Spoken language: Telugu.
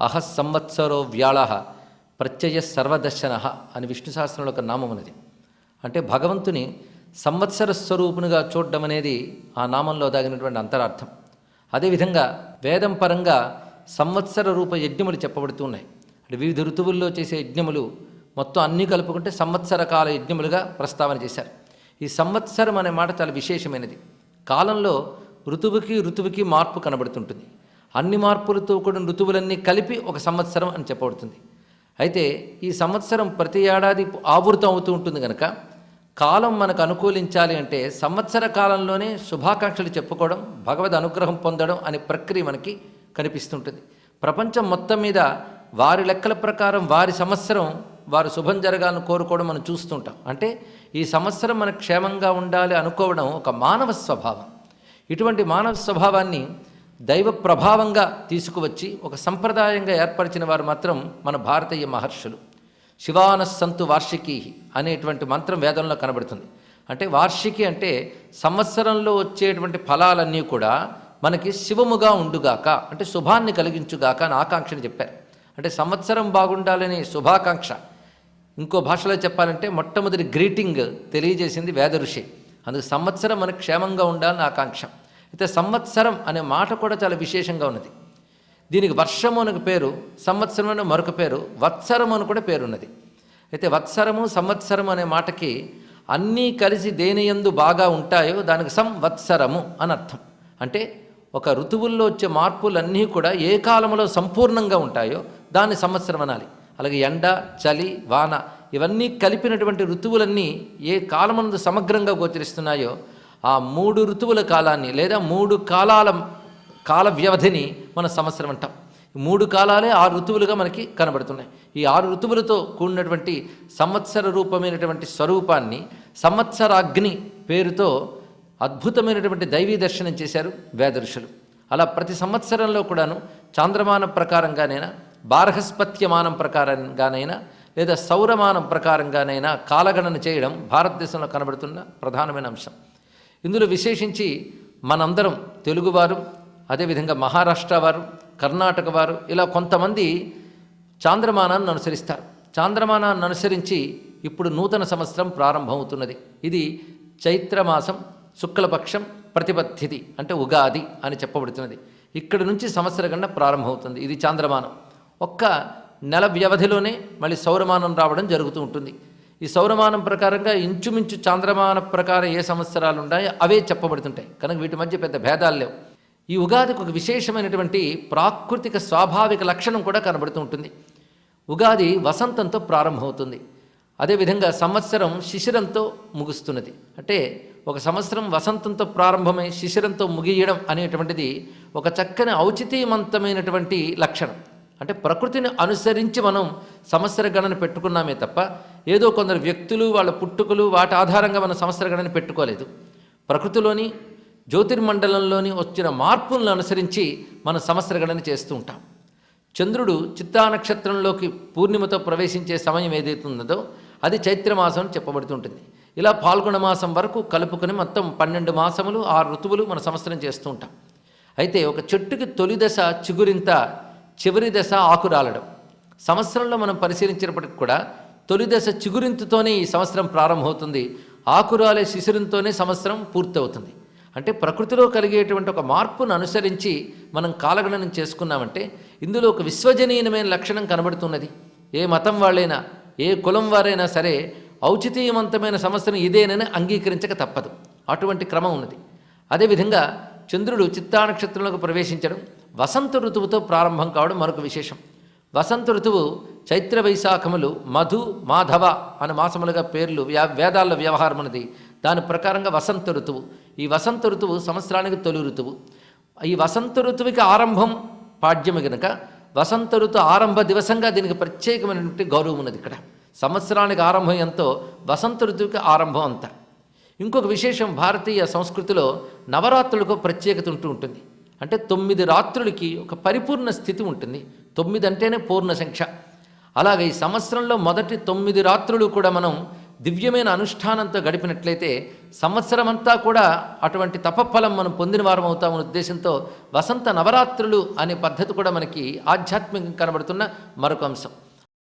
అహ సంవత్సరో వ్యాళ ప్రత్యయ సర్వదర్శన అని విష్ణు సహస్రంలో ఒక నామం ఉన్నది. అంటే భగవంతుని సంవత్సర స్వరూపునిగా చూడడం అనేది ఆ నామంలో దాగినటువంటి అంతరార్థం. అదేవిధంగా వేదం పరంగా సంవత్సర రూప యజ్ఞములు చెప్పబడుతూ ఉన్నాయి. అంటే వివిధ ఋతువుల్లో చేసే యజ్ఞములు మొత్తం అన్నీ కలుపుకుంటే సంవత్సర కాల యజ్ఞములుగా ప్రస్తావన చేశారు. ఈ సంవత్సరం అనే మాట చాలా విశేషమైనది. కాలంలో ఋతువుకి ఋతువుకి మార్పు కనబడుతుంటుంది. అన్ని మార్పులతో కూడిన ఋతువులన్నీ కలిపి ఒక సంవత్సరం అని చెప్పబడుతుంది. అయితే ఈ సంవత్సరం ప్రతి ఏడాది ఆవృతం అవుతూ ఉంటుంది కనుక కాలం మనకు అనుకూలించాలి అంటే సంవత్సర కాలంలోనే శుభాకాంక్షలు చెప్పుకోవడం భగవద్ అనుగ్రహం పొందడం అనే ప్రక్రియ మనకి కనిపిస్తుంటుంది. ప్రపంచం మొత్తం మీద వారి లెక్కల ప్రకారం వారి సంవత్సరం వారు శుభం జరగాలని కోరుకోవడం మనం చూస్తుంటాం. అంటే ఈ సంవత్సరం మనకు క్షేమంగా ఉండాలి అనుకోవడం ఒక మానవ స్వభావం. ఇటువంటి మానవ స్వభావాన్ని దైవ ప్రభావంగా తీసుకువచ్చి ఒక సంప్రదాయంగా ఏర్పరిచిన వారు మాత్రం మన భారతీయ మహర్షులు. శివానస్సంతు వార్షికీ అనేటువంటి మంత్రం వేదంలో కనబడుతుంది. అంటే వార్షికి అంటే సంవత్సరంలో వచ్చేటువంటి ఫలాలన్నీ కూడా మనకి శివముగా ఉండుగాక అంటే శుభాన్ని కలిగించుగాక అని ఆకాంక్షని చెప్పారు. అంటే సంవత్సరం బాగుండాలనే శుభాకాంక్ష. ఇంకో భాషలో చెప్పాలంటే మొట్టమొదటి గ్రీటింగ్ తెలియజేసింది వేద ఋషి. అందుకు సంవత్సరం మనకు క్షేమంగా ఉండాలని ఆకాంక్ష. అయితే సంవత్సరం అనే మాట కూడా చాలా విశేషంగా ఉన్నది. దీనికి వర్షము అనకు పేరు సంవత్సరం అనే మరొక పేరు వత్సరం అని కూడా పేరున్నది అయితే వత్సరము సంవత్సరం అనే మాటకి అన్నీ కలిసి దేనియందు బాగా ఉంటాయో దానికి సంవత్సరము అని అర్థం. అంటే ఒక ఋతువుల్లో వచ్చే మార్పులన్నీ కూడా ఏ కాలంలో సంపూర్ణంగా ఉంటాయో దాన్ని సంవత్సరం అనాలి. అలాగే ఎండ చలి వాన ఇవన్నీ కలిపినటువంటి ఋతువులన్నీ ఏ కాలమందు సమగ్రంగా గోచరిస్తున్నాయో ఆ మూడు ఋతువుల కాలాన్ని లేదా మూడు కాలాల కాల వ్యవధిని మన సంవత్సరం అంటాం. మూడు కాలాలే ఆరు ఋతువులుగా మనకి కనబడుతున్నాయి. ఈ ఆరు ఋతువులతో కూడినటువంటి సంవత్సర రూపమైనటువంటి స్వరూపాన్ని సంవత్సరాగ్ని పేరుతో అద్భుతమైనటువంటి దైవీ దర్శనం చేశారు వేదఋషులు అలా ప్రతి సంవత్సరంలో కూడాను చాంద్రమానం ప్రకారంగానైనా బార్హస్పత్యమానం ప్రకారంగానైనా లేదా సౌరమానం ప్రకారంగానైనా కాలగణన చేయడం భారతదేశంలో కనబడుతున్న ప్రధానమైన అంశం. ఇందులో విశేషించి మనందరం తెలుగువారు అదేవిధంగా మహారాష్ట్ర వారు కర్ణాటక వారు ఇలా కొంతమంది చాంద్రమానాన్ని అనుసరిస్తారు. చాంద్రమానాన్ని అనుసరించి ఇప్పుడు నూతన సంవత్సరం ప్రారంభమవుతున్నది. ఇది చైత్రమాసం శుక్లపక్షం ప్రతిపత్తిది అంటే ఉగాది అని చెప్పబడుతున్నది. ఇక్కడి నుంచి సంవత్సర కన్నా ప్రారంభమవుతుంది ఇది చాంద్రమానం. ఒక్క నెల వ్యవధిలోనే మళ్ళీ సౌరమానం రావడం జరుగుతూ ఉంటుంది. ఈ సౌరమానం ప్రకారంగా ఇంచుమించు చాంద్రమాన ప్రకారం ఏ సంవత్సరాలు ఉన్నాయో అవే చెప్పబడుతుంటాయి. కనుక వీటి మధ్య పెద్ద భేదాలు లేవు. ఈ ఉగాదికి ఒక విశేషమైనటువంటి ప్రాకృతిక స్వాభావిక లక్షణం కూడా కనబడుతూ ఉంటుంది. ఉగాది వసంతంతో ప్రారంభమవుతుంది. అదేవిధంగా సంవత్సరం శిశిరంతో ముగుస్తున్నది. అంటే ఒక సంవత్సరం వసంతంతో ప్రారంభమై శిశిరంతో ముగియడం అనేటువంటిది ఒక చక్కని ఔచితీమంతమైనటువంటి లక్షణం. అంటే ప్రకృతిని అనుసరించి మనం సంవత్సర గణన పెట్టుకున్నామే తప్ప ఏదో కొందరు వ్యక్తులు వాళ్ళ పుట్టుకలు వాటి ఆధారంగా మనం సంవత్సర గణన పెట్టుకోలేదు. ప్రకృతిలోని జ్యోతిర్మండలంలోని వచ్చిన మార్పులను అనుసరించి మనం సంవత్సర గణన చేస్తూ ఉంటాం. చంద్రుడు చిత్తా నక్షత్రంలోకి పూర్ణిమతో ప్రవేశించే సమయం ఏదైతే ఉన్నదో అది చైత్రమాసం అని చెప్పబడుతుంటుంది. ఇలా పాల్గొన మాసం వరకు కలుపుకొని మొత్తం పన్నెండు మాసములు ఆరు ఋతువులు మన సంవత్సరం చేస్తూ ఉంటాం. అయితే ఒక చెట్టుకి తొలి దశ చిగురింత చివరి దశ ఆకు రాలడం. సంవత్సరంలో మనం పరిశీలించినప్పటికి కూడా తొలి దశ చిగురింతతోనే ఈ సంవత్సరం ప్రారంభమవుతుంది. ఆకురాలే శిశిరంతోనే సంవత్సరం పూర్తవుతుంది. అంటే ప్రకృతిలో కలిగేటువంటి ఒక మార్పును అనుసరించి మనం కాలగణనం చేసుకున్నామంటే ఇందులో ఒక విశ్వజనీయమైన లక్షణం కనబడుతున్నది. ఏ మతం వాళ్ళైనా ఏ కులం వారైనా సరే ఔచితీయవంతమైన సంవత్సరం ఇదేనని అంగీకరించక తప్పదు. అటువంటి క్రమం ఉన్నది. అదేవిధంగా చంద్రుడు చిత్తా నక్షత్రంలోకి ప్రవేశించడం వసంత ఋతువుతో ప్రారంభం కావడం మరొక విశేషం. వసంత ఋతువు చైత్ర వైశాఖములు మధు మాధవ అనే మాసములుగా పేర్లు వ్యా వేదాల్లో వ్యవహారం ఉన్నది దాని ప్రకారంగా వసంత ఋతువు. ఈ వసంత ఋతువు సంవత్సరానికి తొలి ఋతువు. ఈ వసంత ఋతువుకి ఆరంభం పాడ్యము గనుక వసంత ఋతు ఆరంభ దివసంగా దీనికి ప్రత్యేకమైనటువంటి గౌరవం ఉన్నది ఇక్కడ. సంవత్సరానికి ఆరంభం ఎంతో వసంత ఋతువుకి ఆరంభం అంతా. ఇంకొక విశేషం భారతీయ సంస్కృతిలో నవరాత్రులకు ప్రత్యేకత ఉంటూ ఉంటుంది. అంటే తొమ్మిది రాత్రులకి ఒక పరిపూర్ణ స్థితి ఉంటుంది. తొమ్మిది అంటేనే పూర్ణ సంఖ్య. అలాగే ఈ సంవత్సరంలో మొదటి తొమ్మిది రాత్రులు కూడా మనం దివ్యమైన అనుష్ఠానంతో గడిపినట్లయితే సంవత్సరం అంతా కూడా అటువంటి తపఫలం మనం పొందిన వారం అవుతామనే ఉద్దేశంతో వసంత నవరాత్రులు అనే పద్ధతి కూడా మనకి ఆధ్యాత్మికంగా కనబడుతున్న మరొక అంశం.